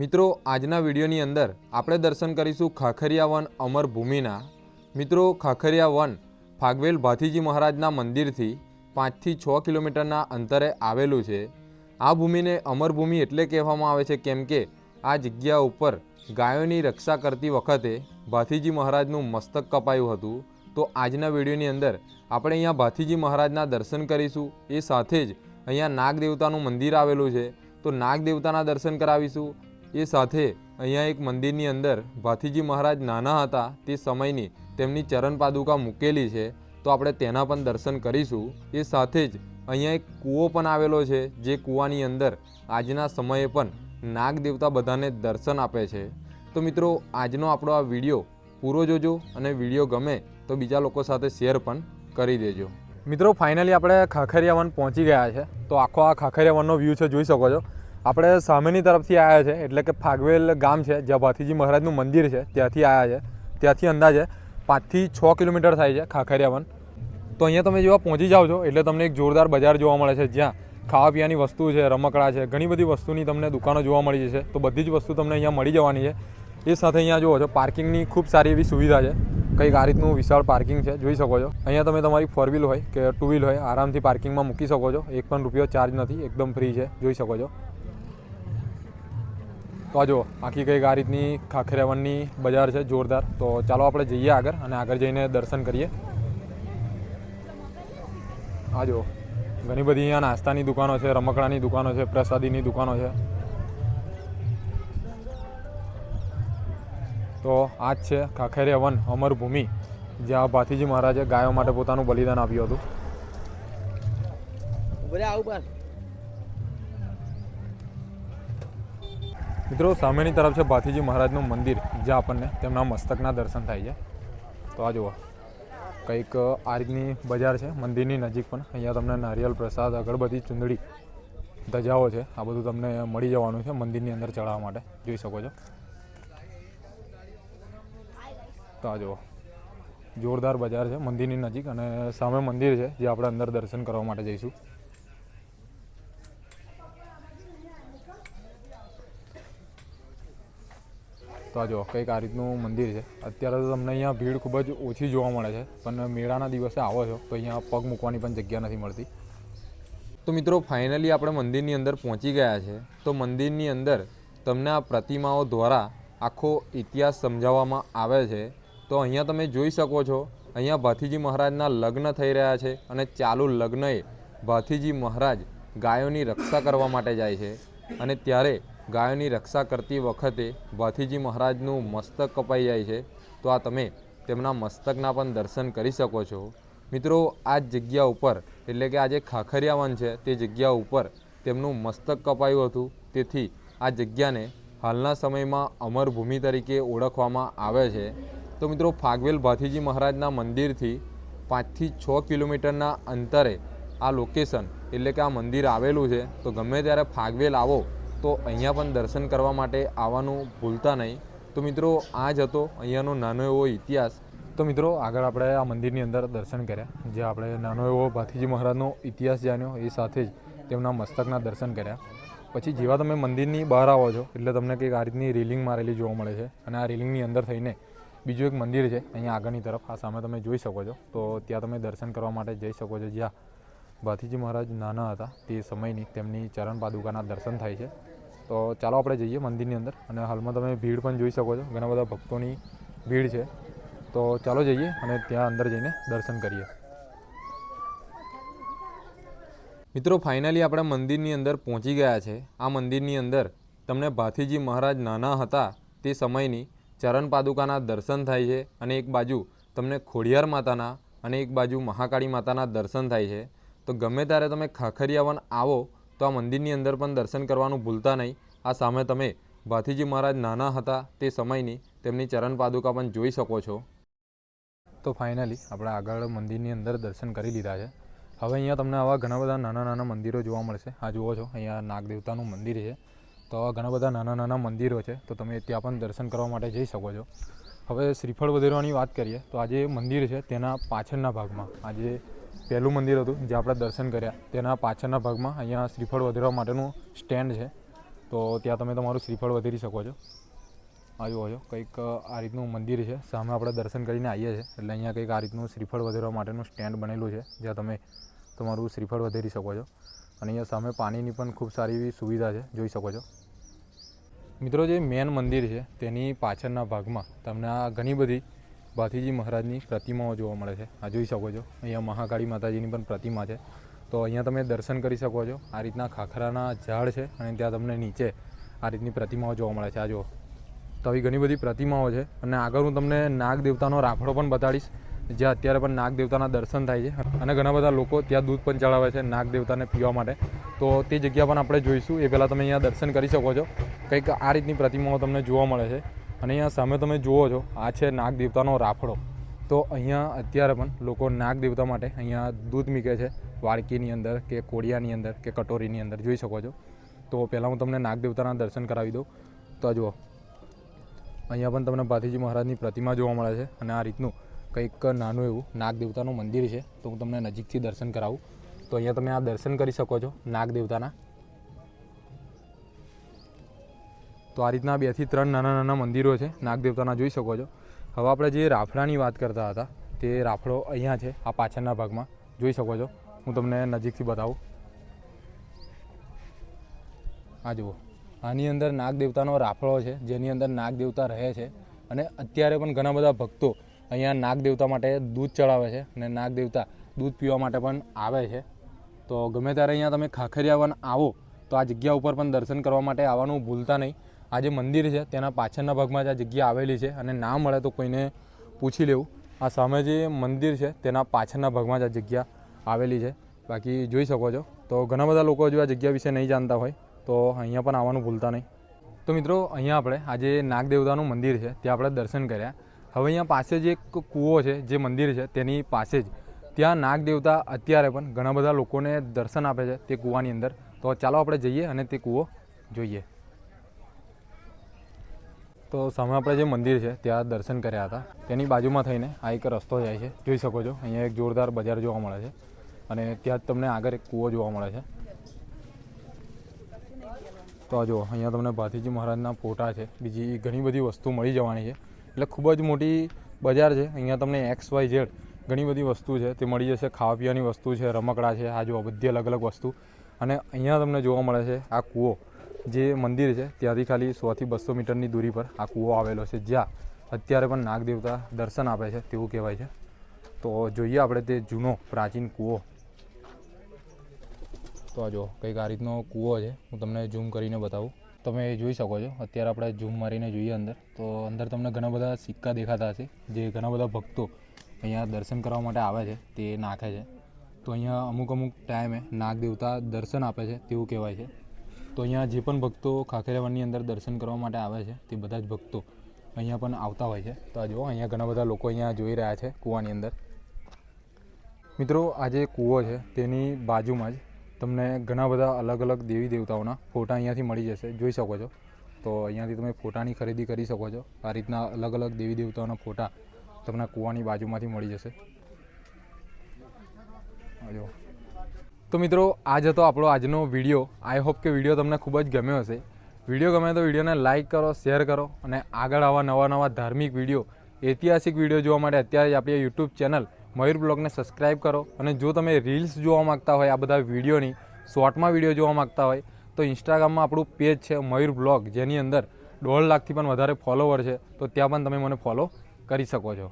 મિત્રો, આજના વિડીયોની અંદર આપણે દર્શન કરીશું ખાખરિયા વન અમર ભૂમિના. મિત્રો, ખાખરિયા વન ફાગવેલ ભાથીજી મહારાજના મંદિરથી પાંચથી છ કિલોમીટરના અંતરે આવેલું છે. આ ભૂમિને અમર ભૂમિ એટલે કહેવામાં આવે છે કેમ કે આ જગ્યા ઉપર ગાયોની રક્ષા કરતી વખતે ભાથીજી મહારાજનું મસ્તક કપાયું હતું. તો આજના વિડીયોની અંદર આપણે અહીંયા ભાથીજી મહારાજના દર્શન કરીશું. એ સાથે જ અહીંયા નાગદેવતાનું મંદિર આવેલું છે. તો નાગદેવતાના દર્શન કરાવીશું. એ સાથે અહીંયા એક મંદિરની અંદર ભાથીજી મહારાજ નાના હતા તે સમયની તેમની ચરણ પાદુકા મૂકેલી છે, તો આપણે તેના પણ દર્શન કરીશું. એ સાથે જ અહીંયા એક કૂવો પણ આવેલો છે, જે કૂવાની અંદર આજના સમયે પણ નાગ દેવતા બધાને દર્શન આપે છે. તો મિત્રો, આજનો આપણો આ વીડિયો પૂરો જોજો અને વીડિયો ગમે તો બીજા લોકો સાથે શેર પણ કરી દેજો. મિત્રો, ફાઇનલી આપણે ખાખરિયા વન પહોંચી ગયા છે, તો આખો આ ખાખરિયા વનનો વ્યૂ છે, જોઈ શકો છો. આપણે સામેની તરફથી આવ્યા છે, એટલે કે ફાગવેલ ગામ છે, જ્યાં ભાથીજી મહારાજનું મંદિર છે, ત્યાંથી આવ્યા છે, ત્યાંથી અંદાજે પાંચથી છ કિલોમીટર થાય છે ખાખરિયા વન તો અહીંયા તમે જેવા પહોંચી જાઓ છો, એટલે તમને એક જોરદાર બજાર જોવા મળે છે, જ્યાં ખાવા પીવાની વસ્તુ છે, રમકડા છે, ઘણી બધી વસ્તુની તમને દુકાનો જોવા મળી જશે. તો બધી જ વસ્તુ તમને અહીંયા મળી જવાની છે. એ સાથે અહીંયા જુઓ છો, પાર્કિંગની ખૂબ સારી એવી સુવિધા છે. કંઈક આ રીતનું વિશાળ પાર્કિંગ છે, જોઈ શકો છો. અહીંયા તમે તમારી ફોર વ્હીલ હોય કે ટુ વ્હીલ હોય, આરામથી પાર્કિંગમાં મૂકી શકો છો. એક પણ રૂપિયો ચાર્જ નથી, એકદમ ફ્રી છે, જોઈ શકો છો. તો જો, આખી કંઈક આ રીતની ખાખરેવનની બજાર છે, જોરદાર. તો ચાલો આપણે જઈએ આગળ અને આગળ જઈને દર્શન કરીએ. આ જો, ઘણી બધી અહીંયા નાસ્તાની દુકાનો છે, રમકડાની દુકાનો છે, પ્રસાદીની દુકાનો છે. તો આ જ છે ખાખરિયા વન અમરભૂમિ, જ્યાં ભાથીજી મહારાજે ગાયો માટે પોતાનું બલિદાન આપ્યું હતું. મિત્રો, સામેની તરફ છે ભાથીજી મહારાજનું મંદિર, જ્યાં આપણને તેમના મસ્તકના દર્શન થાય છે. તો આ જુઓ, કંઈક આ રીતની બજાર છે, મંદિરની નજીક પણ. અહીંયા તમને નારિયેલ પ્રસાદ, અગરબત્તી, ચૂંદડી, ધજાઓ છે. આ બધું તમને મળી જવાનું છે મંદિરની અંદર ચડાવવા માટે. જોઈ શકો છો. તો આ જુઓ, જોરદાર બજાર છે, મંદિરની નજીક અને સામે મંદિર છે, જે આપણે અંદર દર્શન કરવા માટે જઈશું. તો આ જો કંઈક આ રીતનું મંદિર છે. અત્યારે તો તમને અહીંયા ભીડ ખૂબ જ ઓછી જોવા મળે છે. પણ મેળાના દિવસે આવો છો તો અહીંયા પગ મૂકવાની પણ જગ્યા નથી મળતી. તો મિત્રો ફાઇનલી આપણે મંદિરની અંદર પહોંચી ગયા છે. તો મંદિરની અંદર તમને આ પ્રતિમાઓ દ્વારા આખો ઇતિહાસ સમજાવવામાં આવે છે. તો અહીંયા તમે જોઈ શકો છો, અહીંયા ભાથીજી મહારાજના લગ્ન થઈ રહ્યા છે અને ચાલુ લગ્નએ ભાથીજી મહારાજ ગાયોની રક્ષા કરવા માટે જાય છે. અને ત્યારે ગાયોની રક્ષા કરતી વખતે ભાથીજી મહારાજનું મસ્તક કપાઈ જાય છે. તો આ તમે તેમના મસ્તકના પણ દર્શન કરી શકો છો. મિત્રો, આ જગ્યા ઉપર, એટલે કે આ જે ખાખરિયા વન છે, તે જગ્યા ઉપર તેમનું મસ્તક કપાયું હતું. તેથી આ જગ્યાને હાલના સમયમાં અમરભૂમિ તરીકે ઓળખવામાં આવે છે. તો મિત્રો, ફાગવેલ ભાથીજી મહારાજના મંદિરથી પાંચથી છ કિલોમીટરના અંતરે આ લોકેશન એટલે કે આ મંદિર આવેલું છે. તો ગમે ત્યારે ફાગવેલ આવો તો અહીંયા પણ દર્શન કરવા માટે આવવાનું ભૂલતા નહીં. તો મિત્રો, આ જ હતો અહીંયાનો નાનો એવો ઇતિહાસ. તો મિત્રો, આગળ આપણે આ મંદિરની અંદર દર્શન કર્યા. જે આપણે નાનો એવો ભાથીજી મહારાજનો ઇતિહાસ જાણ્યો એ સાથે જ તેમના મસ્તકના દર્શન કર્યા. પછી જેવા તમે મંદિરની બહાર આવો છો, એટલે તમને કંઈક આ રીતની રેલિંગ મારેલી જોવા મળે છે. અને આ રેલિંગની અંદર થઈને બીજું એક મંદિર છે, અહીંયા આગળની તરફ. આ સામે તમે જોઈ શકો છો. તો ત્યાં તમે દર્શન કરવા માટે જઈ શકો છો જ્યાં ભાથીજી મહારાજ નાના હતા. તે સમયની તેમની ચરણ પાદુકાના દર્શન થાય છે. તો ચાલો આપણે જઈએ મંદિરની અંદર. અને હાલમાં તમે ભીડ પણ જોઈ શકો છો. ઘણા બધા ભક્તોની ભીડ છે. તો ચાલો જઈએ અને ત્યાં અંદર જઈને દર્શન કરીએ. મિત્રો ફાઇનલી આપણે મંદિરની અંદર પહોંચી ગયા છે. આ મંદિરની અંદર તમને ભાથીજી મહારાજ નાના હતા તે સમયની ચરણ પાદુકાના દર્શન થાય છે અને એક બાજુ તમને ખોડિયાર માતાના અને એક બાજુ મહાકાળી માતાના દર્શન થાય છે. તો ગમે ત્યારે તમે ખાખરિયાવન આવો તો આ મંદિરની અંદર પણ દર્શન કરવાનું ભૂલતા નહીં. આ સામે તમે ભાથીજી મહારાજ નાના હતા તે સમયની તેમની ચરણ પાદુકા પણ જોઈ શકો છો. તો ફાઇનલી આપણે આગળ મંદિરની અંદર દર્શન કરી લીધા છે. હવે અહીંયા તમને આવા ઘણા બધા નાના નાના મંદિરો જોવા મળશે. આ જુઓ છો, અહીંયા નાગદેવતાનું મંદિર છે. તો આવા ઘણા બધા નાના નાના મંદિરો છે, તો તમે ત્યાં પણ દર્શન કરવા માટે જઈ શકો છો. હવે શ્રીફળ વધેરવાની વાત કરીએ, તો આ જે મંદિર છે તેના પાછળના ભાગમાં આજે પહેલું મંદિર હતું જે આપણે દર્શન કર્યા. તેના પાછળના ભાગમાં અહીંયા શ્રીફળ વધેરવા માટેનું સ્ટેન્ડ છે. તો ત્યાં તમે તમારું શ્રીફળ વધેરી શકો છો. આવ્યો છો કંઈક આ રીતનું મંદિર છે. સામે આપણે દર્શન કરીને આવીએ છીએ. એટલે અહીંયા કંઈક આ રીતનું શ્રીફળ વધેરવા માટેનું સ્ટેન્ડ બનેલું છે, જ્યાં તમે તમારું શ્રીફળ વધેરી શકો છો. અને અહીંયા સામે પાણીની પણ ખૂબ સારી એવી સુવિધા છે, જોઈ શકો છો. મિત્રો, જે મેન મંદિર છે, તેની પાછળના ભાગમાં તમને આ ઘણી બધી ભાથીજી મહારાજની પ્રતિમાઓ જોવા મળે છે. આ જોઈ શકો છો. અહીંયા મહાકાળી માતાજીની પણ પ્રતિમા છે. તો અહીંયા તમે દર્શન કરી શકો છો. આ રીતના ખાખરાના ઝાડ છે અને ત્યાં તમને નીચે આ રીતની પ્રતિમાઓ જોવા મળે છે. આ જુઓ. તો આવી ઘણી બધી પ્રતિમાઓ છે. અને આગળ હું તમને નાગ દેવતાનો રાફડો પણ બતાડીશ, જ્યાં અત્યારે પણ નાગ દેવતાના દર્શન થાય છે. અને ઘણા બધા લોકો ત્યાં દૂધ પણ ચડાવે છે નાગ દેવતાને પીવા માટે. તો તે જગ્યા પણ આપણે જોઈશું. એ પહેલાં તમે અહીંયા દર્શન કરી શકો છો. કંઈક આ રીતની પ્રતિમાઓ તમને જોવા મળે છે. અને અહીંયા સામે તમે જુઓ છો, આ છે નાગ દેવતાનો રાફડો. તો અહીંયા અત્યારે પણ લોકો નાગ દેવતા માટે અહીંયા દૂધ મીકે છે, વાડકીની અંદર કે કોડિયાની અંદર કે કટોરીની અંદર, જોઈ શકો છો. તો પહેલાં હું તમને નાગ દેવતાના દર્શન કરાવી દઉં. તો જુઓ. અહીંયા પણ તમને ભાતીજી મહારાજની પ્રતિમા જોવા મળે છે અને આ રીતનું કંઈક નાનું એવું નાગ દેવતાનું મંદિર છે. તો હું તમને નજીકથી દર્શન કરાવું. તો અહીંયા તમે આ દર્શન કરી શકો છો નાગ દેવતાના. તો આ રીતના બેથી ત્રણ નાના નાના મંદિરો છે. નાગ દેવતાના જોઈ શકો છો. હવે આપણે જે રાફડાની વાત કરતા હતા, તે રાફડો અહીંયા છે, આ પાછળના ભાગમાં. જોઈ શકો છો. હું તમને નજીકથી બતાવું. આ જુઓ. આની અંદર નાગદેવતાનો રાફડો છે, જેની અંદર નાગદેવતા રહે છે. અને અત્યારે પણ ઘણા બધા ભક્તો અહીંયા નાગદેવતા માટે દૂધ ચડાવે છે અને નાગદેવતા દૂધ પીવા માટે પણ આવે છે. તો ગમે ત્યારે અહીંયા તમે ખાખરિયા વન આવો, તો આ જગ્યા ઉપર પણ દર્શન કરવા માટે આવવાનું ભૂલતા નહીં. આ જે મંદિર છે, તેના પાછળના ભાગમાં જ આ જગ્યા આવેલી છે અને ના મળે તો કોઈને પૂછી લેવું. આ સામે જે મંદિર છે, તેના પાછળના ભાગમાં જ આ જગ્યા આવેલી છે. બાકી જોઈ શકો છો. તો ઘણા બધા લોકો હજુ આ જગ્યા વિશે નહીં જાણતા હોય, તો અહીંયા પણ આવવાનું ભૂલતા નહીં. તો મિત્રો, અહીંયા આપણે આજે નાગદેવતાનું મંદિર છે, ત્યાં આપણે દર્શન કર્યા. હવે અહીંયા પાસે જે એક કૂવો છે, જે મંદિર છે, તેની પાસે જ. ત્યાં નાગદેવતા અત્યારે પણ ઘણા બધા લોકોને દર્શન આપે છે તે કૂવાની અંદર. તો ચાલો આપણે જઈએ અને તે કૂવો જોઈએ. તો સામે આપણે જે મંદિર છે, ત્યાં દર્શન કર્યા હતા. તેની બાજુમાં થઈને આ એક રસ્તો જાય છે. જોઈ શકો છો, અહીંયા એક જોરદાર બજાર જોવા મળે છે અને ત્યાં જ તમને આગળ એક કૂવો જોવા મળે છે. તો જુઓ, અહીંયા તમને ભાતીજી મહારાજના ફોટા છે. બીજી ઘણી બધી વસ્તુ મળી જવાની છે. એટલે ખૂબ જ મોટી બજાર છે. અહીંયા તમને એક્સ, વાય, ઝેડ ઘણી બધી વસ્તુ છે. તે મળી જશે. ખાવા પીવાની વસ્તુ છે, રમકડા છે. આ જુઓ, બધી અલગ અલગ વસ્તુ. અને અહીંયા તમને જોવા મળે છે આ કૂવો. જે મંદિર છે, ત્યાંથી ખાલી સોથી બસો મીટરની દૂરી પર આ કૂવો આવેલો છે. જ્યાં અત્યારે પણ નાગદેવતા દર્શન આપે છે તેવું કહેવાય છે. તો જોઈએ આપણે તે જૂનો પ્રાચીન કૂવો. તો આ જો કંઈક આ રીતનો કૂવો છે. હું તમને ઝૂમ કરીને બતાવું. તમે જોઈ શકો છો. અત્યારે આપણે ઝૂમ મારીને જોઈએ અંદર. તો અંદર તમને ઘણા બધા સિક્કા દેખાતા હશે. જે ઘણા બધા ભક્તો અહીંયા દર્શન કરવા માટે આવે છે, તે નાખે છે. તો અહીંયા અમુક અમુક ટાઈમે નાગ દેવતા દર્શન આપે છે, તેવું કહેવાય છે. તો અહીંયા જે પણ ભક્તો ખાખેરાવાડની અંદર દર્શન કરવા માટે આવે છે, તે બધા જ ભક્તો અહીંયા પણ આવતા હોય છે. તો આ જુઓ, અહીંયા ઘણા બધા લોકો અહીંયા જોઈ રહ્યા છે કૂવાની અંદર. મિત્રો, આ જે કૂવો છે, તેની બાજુમાં જ તમને ઘણા બધા અલગ અલગ દેવી દેવતાઓના ફોટા અહીંયાથી મળી જશે. જોઈ શકો છો. તો અહીંયાથી તમે ફોટાની ખરીદી કરી શકો છો. આ રીતના અલગ અલગ દેવી દેવતાઓના ફોટા તમને કૂવાની બાજુમાંથી મળી જશે. જુઓ. તો મિત્રો, આ જ હતો આપણો આજનો વીડિયો આઈ હોપ કે વીડિયો તમને ખૂબ જ ગમ્યો હશે. વીડિયો ગમે તો વિડીયોને લાઇક કરો શેર કરો અને આગળ આવા નવા નવા ધાર્મિક વીડિયો ઐતિહાસિક વીડિયો જોવા માટે અત્યારે આપણી યુટ્યુબ ચેનલ મયુર બ્લોગને સબસ્ક્રાઇબ કરો. અને જો તમે રીલ્સ જોવા માગતા હોય, આ બધા વિડીયોની શોર્ટમાં વીડિયો જોવા માગતા હોય, તો ઇન્સ્ટાગ્રામમાં આપણું પેજ છે મયુર બ્લોગ. જેની અંદર દોઢ લાખથી પણ વધારે ફોલોવર છે, તો ત્યાં પણ તમે મને ફોલો કરી શકો છો.